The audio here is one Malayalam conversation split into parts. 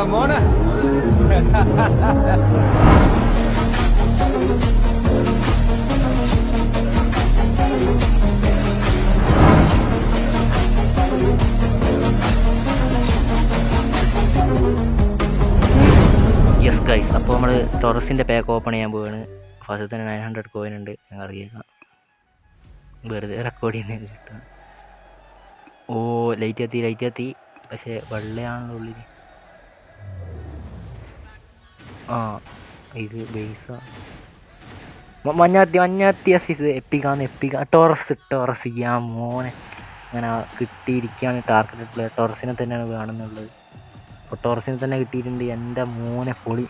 എടാ മോനെ യെസ് ഗൈസ് അപ്പോൾ നമ്മൾ ടൊറസിന്റെ പാക്ക് ഓപ്പൺ ചെയ്യാൻ പോവാണ്. ഫസ്റ്റ് തന്നെ നയൻ ഹൺഡ്രഡ് കോയിൻ ഉണ്ട്. ഞങ്ങൾ അറിയുക വെറുതെ റെക്കോർഡ് ചെയ്യുന്ന കിട്ടുക ഓ ലൈറ്റ് എത്തി ലൈറ്റ് എത്തി. പക്ഷേ വെള്ളയാണല്ലോ ഉള്ളിൽ ആ ഇത് ബേസാ മഞ്ഞാത്തി മഞ്ഞാത്തി അസീസ്. എപ്പിക്കാന്ന് എപ്പിക്ക. ടോറസ് ടോറസ് യാ മോനെ. അങ്ങനെ കിട്ടിയിരിക്കുകയാണ് ടാർഗറ്റഡ് പ്ലെയർ ടോറസിനെ തന്നെയാണ് കാണുന്നുള്ളത് അപ്പോൾ ടോറസിനെ തന്നെ കിട്ടിയിട്ടുണ്ട് എന്റെ മോനെ പൊളി.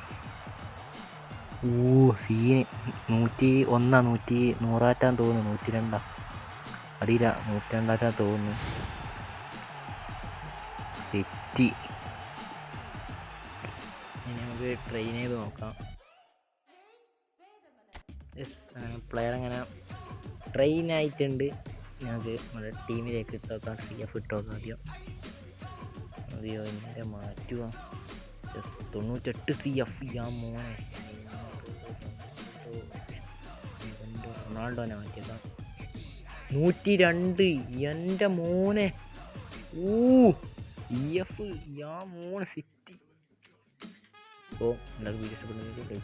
ഓ സീന് നൂറ്റി ഒന്നാ നൂറ്റി നൂറാറ്റാൻ തോന്നുന്നു. നൂറ്റി രണ്ടാ. അറിയില്ല നൂറ്റി രണ്ടാറ്റാൻ തോന്നുന്നു. സെറ്റി ഇനി നമുക്ക് ട്രെയിൻ ചെയ്ത് നോക്കാം. യെസ് പ്ലെയർ അങ്ങനെ ട്രെയിൻ ആയിട്ടുണ്ട്. ഞങ്ങൾക്ക് നമ്മുടെ ടീമിലേക്ക് ഇട്ടോക്കാം സി എഫ് ഇട്ടോക്കാം ആദ്യം. അതെയോ എന്റെ മാറ്റുക യെസ് തൊണ്ണൂറ്റെട്ട് സി എഫ് യാ മോനെ. റൊണാൾഡോനെ മാറ്റിയതാ. നൂറ്റി രണ്ട് എന്റെ മോനെ. ഊ ഇ എഫ് യാ മോനെ city o las huellas económicas del